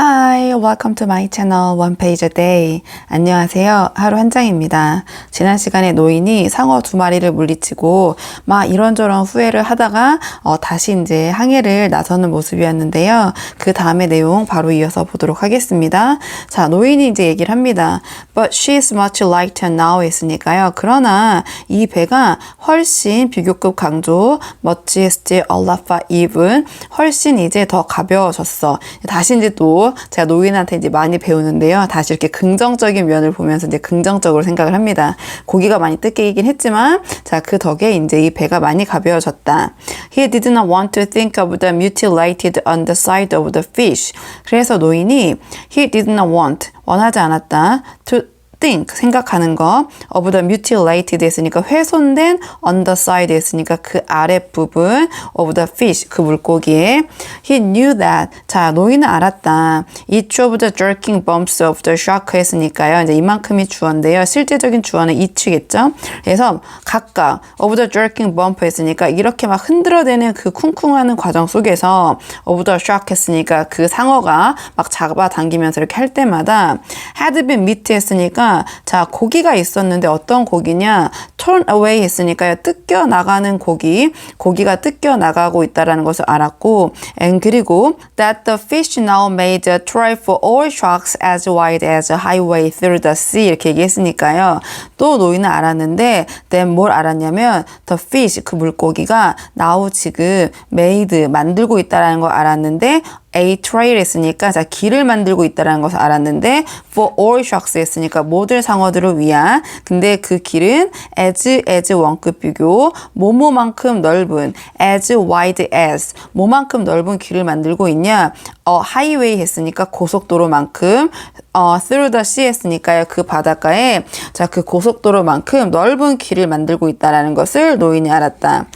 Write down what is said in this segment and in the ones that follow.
Hi, welcome to my channel One Page a Day. 안녕하세요. 하루 한 장입니다. 지난 시간에 노인이 상어 두 마리를 물리치고 막 이런저런 후회를 하다가 어, 다시 이제 항해를 나서는 모습이었는데요. 그 다음에 내용 바로 이어서 보도록 하겠습니다. 자, 노인이 이제 얘기를 합니다. But she's much lighter now 했으니까요. 그러나 이 배가 훨씬 비교급 강조, much still a lot even, 훨씬 이제 더 가벼워졌어. 다시 이제 또 제가 노인한테 이제 많이 배우는데요. 다시 이렇게 긍정적인 면을 보면서 이제 긍정적으로 생각을 합니다. 고기가 많이 뜯기긴 했지만, 자, 그 덕에 이제 이 배가 많이 가벼워졌다. He did not want to think of the mutilated underside of the fish. 그래서 노인이 he did not want, 원하지 않았다. to think 생각하는 거 of the mutilated 했으니까 훼손된 underside 했으니까 그 아랫부분 of the fish 그 물고기에 he knew that 자 노인은 알았다 each of the jerking bumps of the shark 했으니까요 이제 이만큼이 주어인데요 실제적인 주어는 each겠죠 그래서 각각 of the jerking bump 했으니까 이렇게 막 흔들어대는 그 쿵쿵하는 과정 속에서 of the shark 했으니까 그 상어가 막 잡아당기면서 이렇게 할 때마다 had been meat 했으니까 자 고기가 있었는데 어떤 고기냐 turn away 했으니까요 뜯겨 나가는 고기 고기가 뜯겨 나가고 있다라는 것을 알았고 and 그리고 that the fish now made a try for all sharks as wide as a highway through the sea 이렇게 얘기했으니까요 또 노인은 알았는데 then 뭘 알았냐면 the fish 그 물고기가 now 지금 made 만들고 있다라는 걸 알았는데 a trail 했으니까 자 길을 만들고 있다라는 것을 알았는데 for all sharks 했으니까 모든 상어들을 위한. 근데 그 길은 as as 원급 비교 뭐뭐만큼 넓은 as wide as 뭐만큼 넓은 길을 만들고 있냐? 어 highway 했으니까 고속도로만큼 어 through the sea 했으니까요. 그 바닷가에. 자 그 고속도로만큼 넓은 길을 만들고 있다라는 것을 노인이 알았다.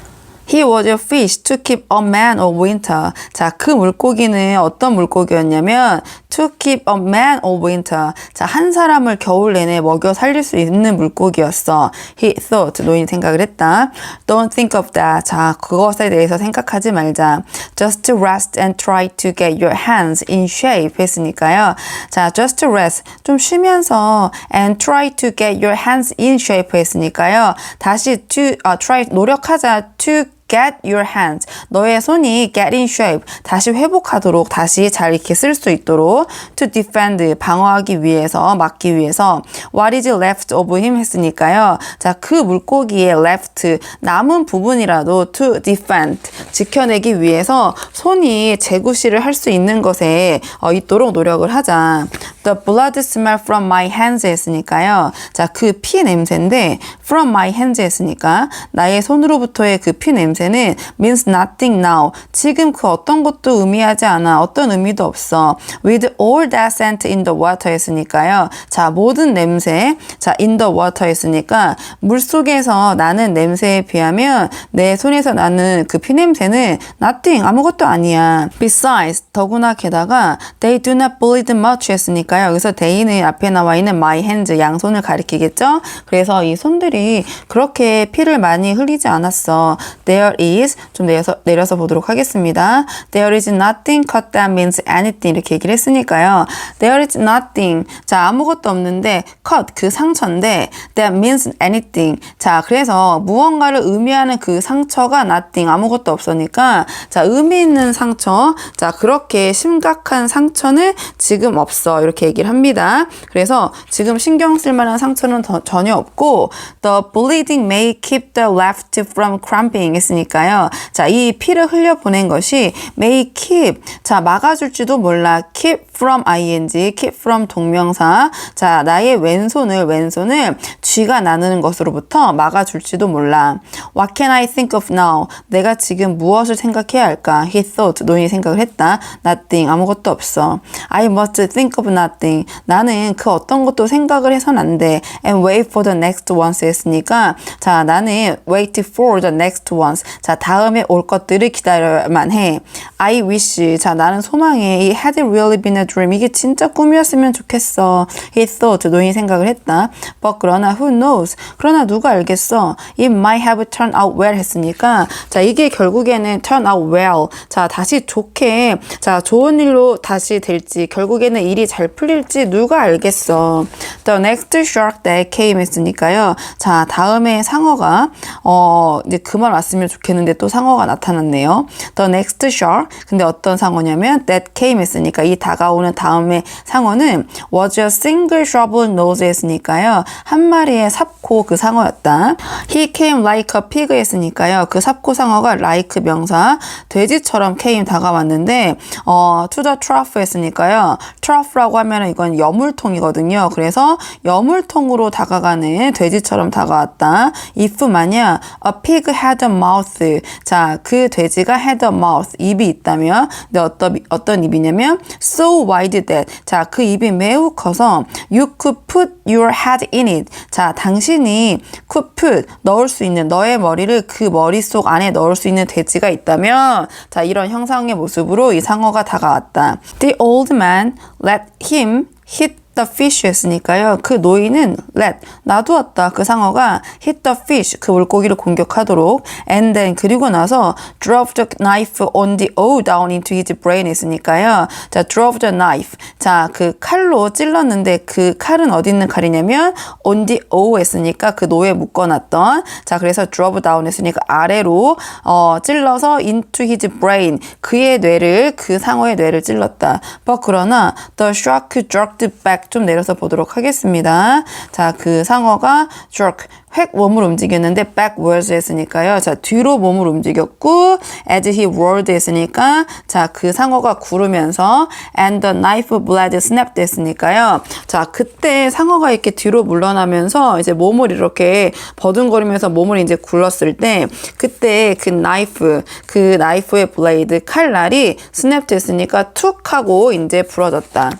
He was a fish to keep a man of winter. 자, 그 물고기는 어떤 물고기였냐면 to keep a man of winter. 자, 한 사람을 겨울 내내 먹여 살릴 수 있는 물고기였어. He thought. 노인이 생각을 했다. Don't think of that. 자, 그것에 대해서 생각하지 말자. Just rest and try to get your hands in shape 했으니까요. 자, just rest. 좀 쉬면서 and try to get your hands in shape 했으니까요. 다시 to, 아, try, 노력하자. to get your hands. 너의 손이 get in shape. 다시 회복하도록, 다시 잘 이렇게 쓸 수 있도록 to defend. 방어하기 위해서, 막기 위해서 what is left of him 했으니까요. 자, 그 물고기의 left, 남은 부분이라도 to defend. 지켜내기 위해서 손이 재구시를 할수 있는 것에 어, 있도록 노력을 하자. The blood smell from my hands 했으니까요. 자, 그 피 냄새인데 from my hands 했으니까 나의 손으로부터의 그 피 냄새는 means nothing now. 지금 그 어떤 것도 의미하지 않아. 어떤 의미도 없어. With all that scent in the water 했으니까요. 자, 모든 냄새. 자, in the water 했으니까 물 속에서 나는 냄새에 비하면 내 손에서 나는 그 피 냄새는 nothing. 아무것도 아니야. Besides, 더구나 게다가 they do not bleed much 했으니까 요. 여기서 they는 앞에 나와 있는 my hands 양손을 가리키겠죠? 그래서 이 손들이 그렇게 피를 많이 흘리지 않았어. There is 좀 내려서, 내려서 보도록 하겠습니다. There is nothing cut that means anything 이렇게 얘기를 했으니까요. There is nothing 자 아무것도 없는데 cut 그 상처인데 that means anything 자 그래서 무언가를 의미하는 그 상처가 nothing 아무것도 없으니까 자 의미 있는 상처 자 그렇게 심각한 상처는 지금 없어 이렇게 얘기를 합니다. 그래서 지금 신경 쓸 만한 상처는 더, 전혀 없고 the bleeding may keep the left from cramping 했으니까요. 자, 이 피를 흘려 보낸 것이 may keep 자, 막아줄지도 몰라. keep from ing, keep from 동명사. 자, 나의 왼손을 왼손을 쥐가 나누는 것으로부터 막아줄지도 몰라. What can I think of now? 내가 지금 무엇을 생각해야 할까? He thought. 노인이 생각을 했다. Nothing. 아무것도 없어. I must think of nothing. Nothing. 나는 그 어떤 것도 생각을 해선 안 돼. And wait for the next ones 했으니까 자 나는 wait for the next ones. 자 다음에 올 것들을 기다려야만 해. I wish. 자 나는 소망해. It had really been a dream. 이게 진짜 꿈이었으면 좋겠어. He thought. 노인이 생각을 했다. But 그러나 who knows. 그러나 누가 알겠어. It might have turned out well 했으니까 자 이게 결국에는 turn out well. 자 다시 좋게 자 좋은 일로 다시 될지 결국에는 일이 잘 풀 릴지 누가 알겠어. The next shark that came 했으니까요. 자 다음에 상어가 어 이제 그만 왔으면 좋겠는데 또 상어가 나타났네요. The next shark 근데 어떤 상어냐면 that came 했으니까 이 다가오는 다음에 상어는 was a single shovel nose 했으니까요. 한 마리의 삽코 그 상어였다. He came like a pig 했으니까요. 그 삽코 상어가 like 명사 돼지처럼 came 다가왔는데 어 to the trough 했으니까요. trough라고 하면 은 이건 여물통이거든요. 그래서 여물통으로 다가가는 돼지처럼 다가왔다. if 만약 a pig had a mouth 자 그 돼지가 had a mouth 입이 있다면 근데 어떤 어떤 입이냐면 so wide that 자 그 입이 매우 커서 you could put your head in it 자 당신이 could put 넣을 수 있는 너의 머리를 그 머릿속 안에 넣을 수 있는 돼지가 있다면 자 이런 형상의 모습으로 이 상어가 다가왔다. The old man let him hit the fish 했으니까요. 그 노인은 let 놔두었다. 그 상어가 hit the fish 그 물고기를 공격하도록 and then 그리고 나서 drove the knife on the O down into his brain 했으니까요. 자 drove the knife 자 그 칼로 찔렀는데 그 칼은 어디 있는 칼이냐면 on the O 했으니까 그 노에 묶어놨던 자 그래서 drove down 했으니까 아래로 어 찔러서 into his brain 그의 뇌를 그 상어의 뇌를 찔렀다. but 그러나 the shark jerked back 좀 내려서 보도록 하겠습니다. 자, 그 상어가 jerk 획 몸을 움직였는데 backwards 했으니까요. 자, 뒤로 몸을 움직였고 as he roared 했으니까 자, 그 상어가 구르면서 and the knife blade snapped 했으니까요. 자, 그때 상어가 이렇게 뒤로 물러나면서 이제 몸을 이렇게 버둥거리면서 몸을 이제 굴렀을 때 그때 그 나이프 그 나이프의 블레이드 칼날이 snapped 했으니까 툭 하고 이제 부러졌다.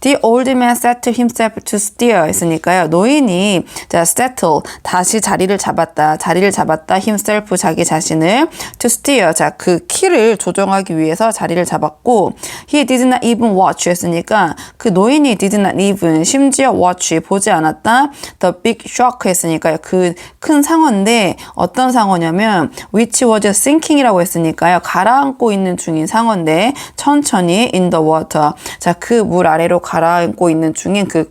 The old man set himself to steer 했으니까요. 노인이 자 settle 다시 자리를 잡았다. 자리를 잡았다. himself 자기 자신을 to steer 자 그 키를 조정하기 위해서 자리를 잡았고 he did not even watch 했으니까 그 노인이 did not even 심지어 watch 보지 않았다. the big shock 했으니까요. 그 큰 상어인데 어떤 상어냐면 which was sinking이라고 했으니까요. 가라앉고 있는 중인 상어인데 천천히 in the water 자 그 물 아래 로 가라앉고 있는 중인 그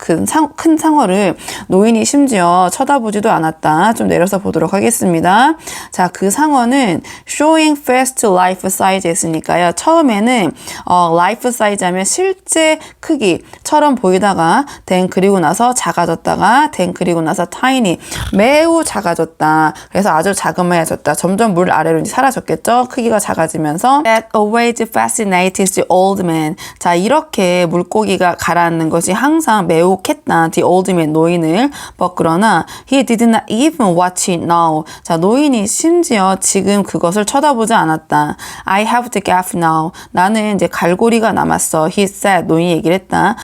큰 상어를 노인이 심지어 쳐다보지도 않았다. 좀 내려서 보도록 하겠습니다. 자, 그 상어는 showing fast life size 했으니까요. 처음에는 어, life size 하면 실제 크기처럼 보이다가 then 그리고 나서 작아졌다가 then 그리고 나서 tiny 매우 작아졌다. 그래서 아주 자그마해졌다. 점점 물 아래로 사라졌겠죠. 크기가 작아지면서 that always fascinated the old man. 자, 이렇게 물고기 가 가라앉는 것이 항상 매혹했다. The old man 노인을. but 그러나 he did not even watch it now. 자, 노인이 심지어 지금 그것을 쳐다보지 않았다. I have the gap now. 나는 이제 갈고리가 남았어. He said. 노인이 얘기를 했다.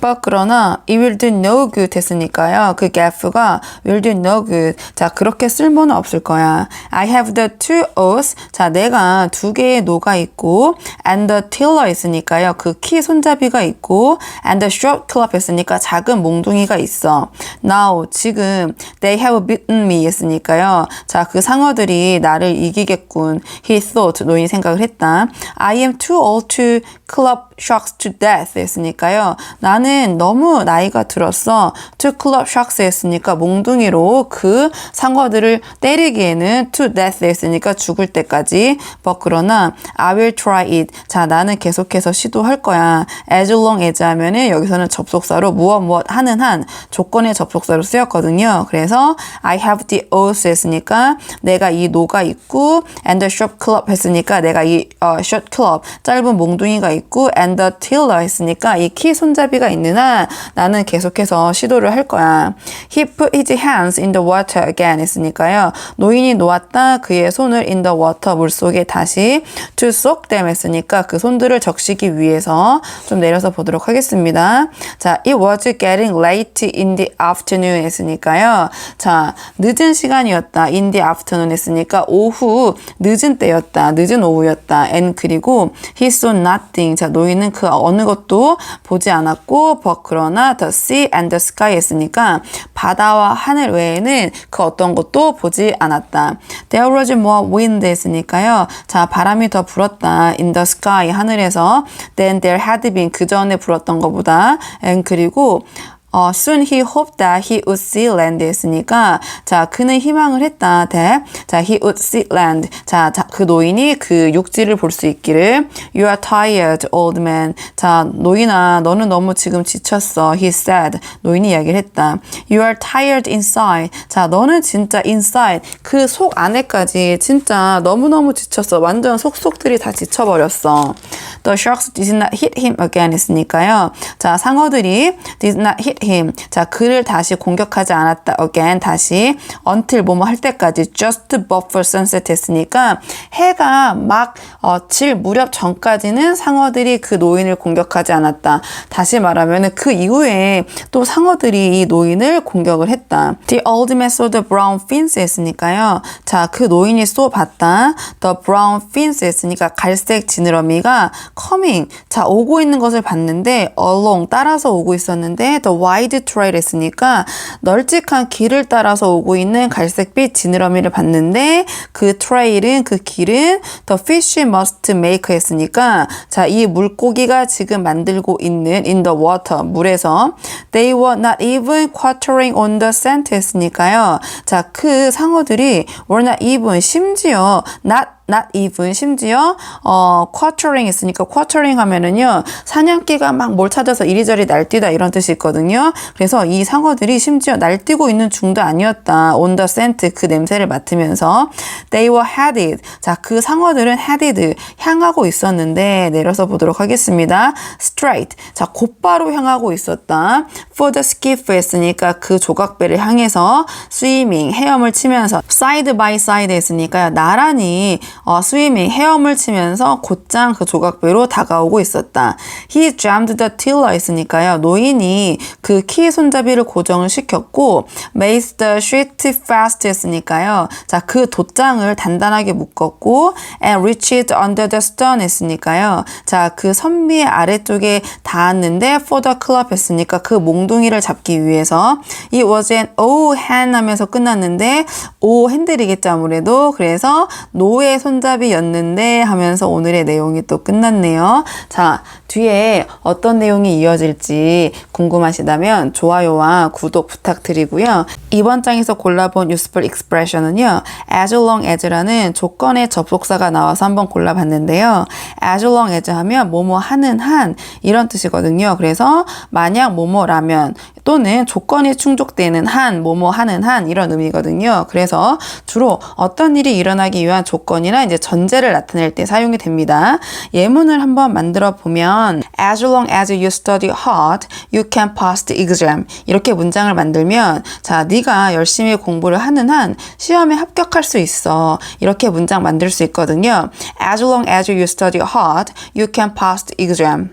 But 그러나 it will do no good 했으니까요. 그 gap가 will do no good. 자, 그렇게 쓸모는 없을 거야. I have the two oars. 자, 내가 두 개의 노가 있고 and the tiller 있으니까요. 그 키 손잡이가 있고 and the short club 했으니까 작은 몽둥이가 있어. Now 지금 they have beaten me 했으니까요. 자, 그 상어들이 나를 이기겠군. He thought 노인이 생각을 했다. I am too old to club sharks to death 했으니까요. 나는 너무 나이가 들었어. to club sharks 했으니까 몽둥이로 그 상어들을 때리기에는 to death 했으니까 죽을 때까지. but 그러나 I will try it. 자, 나는 계속해서 시도할 거야. as long as 하면은 여기서는 접속사로 무엇 무엇 하는 한 조건의 접속사로 쓰였거든요. 그래서 I have the oath 했으니까 내가 이 노가 있고 and the short club 했으니까 내가 이 어, short club 짧은 몽둥이가 있고 and the tiller 했으니까 이 키 손잡이가 있는 한 나는 계속해서 시도를 할 거야. He put his hands in the water again 했으니까요. 노인이 놓았다 그의 손을 in the water 물 속에 다시 to soak them 했으니까 그 손들을 적시기 위해서 좀 내려서 보도록 하겠습니다. 자, it was getting late in the afternoon 했으니까요. 자, 늦은 시간이었다. in the afternoon 했으니까 오후 늦은 때였다. 늦은 오후였다. and 그리고 he saw nothing. 자, 노인은 그 어느 것도 보지 않았고 but 그러나 the sea and the sky 했으니까 바다와 하늘 외에는 그 어떤 것도 보지 않았다. There was more wind 했으니까요. 자, 바람이 더 불었다. in the sky 하늘에서 than there had been 그 전에 불었던 것보다 and 그리고 어, soon he hoped that he would see land 했으니까 자 그는 희망을 했다 that 자 he would see land 자, 자, 그 노인이 그 육지를 볼 수 있기를 you are tired old man 자 노인아 너는 너무 지금 지쳤어 he said 노인이 이야기를 했다 you are tired inside 자 너는 진짜 inside 그 속 안에까지 진짜 너무너무 지쳤어 완전 속속들이 다 지쳐버렸어 the sharks did not hit him again 했으니까요 자 상어들이 did not hit him. 자, 그를 다시 공격하지 않았다. again. 다시 until 뭐뭐 할 때까지 just before sunset 했으니까 해가 막 어, 질 무렵 전까지는 상어들이 그 노인을 공격하지 않았다. 다시 말하면 그 이후에 또 상어들이 이 노인을 공격을 했다. The old man saw the brown fins 했으니까요. 자, 그 노인이 쏘 봤다. The brown fins 했으니까 갈색 지느러미가 coming. 자, 오고 있는 것을 봤는데 along 따라서 오고 있었는데 the wide trail 했으니까 널찍한 길을 따라서 오고 있는 갈색빛 지느러미를 봤는데 그 트레일은 그 길은 the fish must make 했으니까 자, 이 물고기가 지금 만들고 있는 in the water 물에서 they were not even quartering on the scent 했으니까요. 자, 그 상어들이 were not even 심지어 not not even 심지어 어 quartering 했으니까 quartering 하면은요 사냥개가 막 뭘 찾아서 이리저리 날뛰다 이런 뜻이 있거든요. 그래서 이 상어들이 심지어 날뛰고 있는 중도 아니었다. on the scent 그 냄새를 맡으면서 they were headed 자그 상어들은 headed 향하고 있었는데 내려서 보도록 하겠습니다. straight 자 곧바로 향하고 있었다. for the skiff 했으니까 그 조각배를 향해서 swimming 헤엄을 치면서 side by side 했으니까 나란히 어, 스위밍 헤엄을 치면서 곧장 그 조각배로 다가오고 있었다. He jammed the tiller 했으니까요. 노인이 그 키 손잡이를 고정을 시켰고 made the sheet fast 했으니까요. 자, 그 돛장을 단단하게 묶었고 and reached under the stern 했으니까요. 자, 그 선미의 아래쪽에 닿았는데 for the club 했으니까 그 몽둥이를 잡기 위해서 it was an O hand 하면서 끝났는데 O 핸들이겠죠 아무래도 그래서 노의 손 잡이였는데 하면서 오늘의 내용이 또 끝났네요. 자, 뒤에 어떤 내용이 이어질지 궁금하시다면 좋아요와 구독 부탁드리고요. 이번 장에서 골라본 useful expression은요. as long as라는 조건의 접속사가 나와서 한번 골라봤는데요. as long as 하면 뭐뭐 하는 한 이런 뜻이거든요. 그래서 만약 뭐뭐라면 또는 조건이 충족되는 한, 뭐뭐 하는 한 이런 의미거든요. 그래서 주로 어떤 일이 일어나기 위한 조건이나 이제 전제를 나타낼 때 사용이 됩니다. 예문을 한번 만들어 보면 As long as you study hard, you can pass the exam. 이렇게 문장을 만들면 자, 네가 열심히 공부를 하는 한 시험에 합격할 수 있어. 이렇게 문장 만들 수 있거든요. As long as you study hard, you can pass the exam.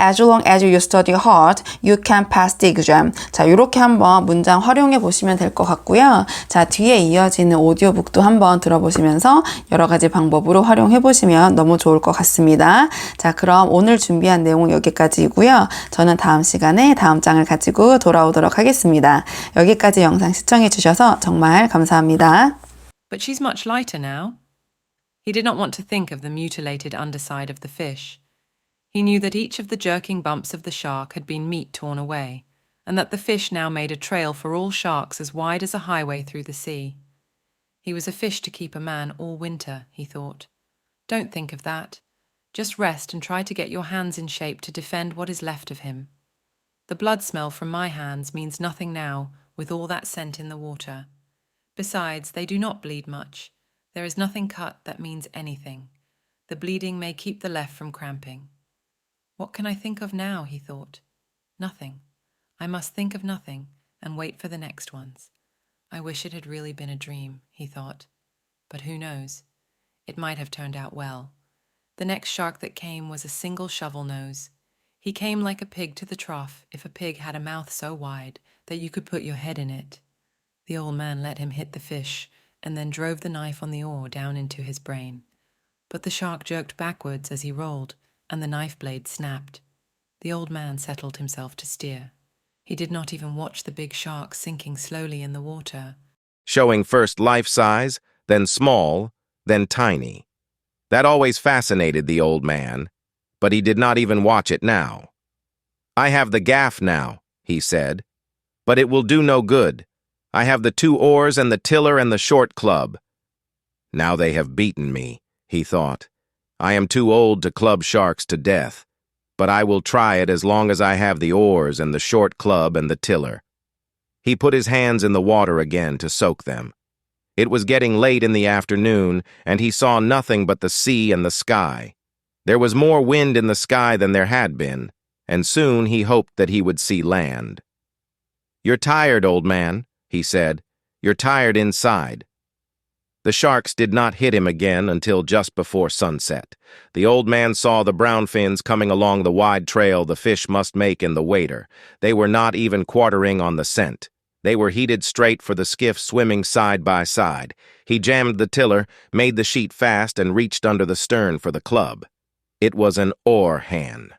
As long as you study hard, you can pass the exam. 자, 이렇게 한번 문장 활용해 보시면 될 것 같고요. 자, 뒤에 이어지는 오디오북도 한번 들어보시면서 여러 가지 방법으로 활용해 보시면 너무 좋을 것 같습니다. 자, 그럼 오늘 준비한 내용은 여기까지이고요. 저는 다음 시간에 다음 장을 가지고 돌아오도록 하겠습니다. 여기까지 영상 시청해 주셔서 정말 감사합니다. But she's much lighter now. He did not want to think of the mutilated underside of the fish. He knew that each of the jerking bumps of the shark had been meat torn away, and that the fish now made a trail for all sharks as wide as a highway through the sea. He was a fish to keep a man all winter, he thought. Don't think of that. Just rest and try to get your hands in shape to defend what is left of him. The blood smell from my hands means nothing now, with all that scent in the water. Besides, they do not bleed much. There is nothing cut that means anything. The bleeding may keep the left from cramping. What can I think of now? he thought. Nothing. I must think of nothing and wait for the next ones. I wish it had really been a dream, he thought. But who knows? It might have turned out well. The next shark that came was a single shovel nose. He came like a pig to the trough if a pig had a mouth so wide that you could put your head in it. The old man let him hit the fish and then drove the knife on the oar down into his brain. But the shark jerked backwards as he rolled, and the knife blade snapped. The old man settled himself to steer. He did not even watch the big shark sinking slowly in the water. showing first life size, then small, then tiny. That always fascinated the old man, but he did not even watch it now. I have the gaff now, he said, but it will do no good. I have the two oars and the tiller and the short club. Now they have beaten me, he thought. I am too old to club sharks to death, but I will try it as long as I have the oars and the short club and the tiller. He put his hands in the water again to soak them. It was getting late in the afternoon, and he saw nothing but the sea and the sky. There was more wind in the sky than there had been, and soon he hoped that he would see land. You're tired, old man, he said. You're tired inside. The sharks did not hit him again until just before sunset. The old man saw the brown fins coming along the wide trail the fish must make in the wader. They were not even quartering on the scent. They were headed straight for the skiff swimming side by side. He jammed the tiller, made the sheet fast, and reached under the stern for the club. It was an oar hand.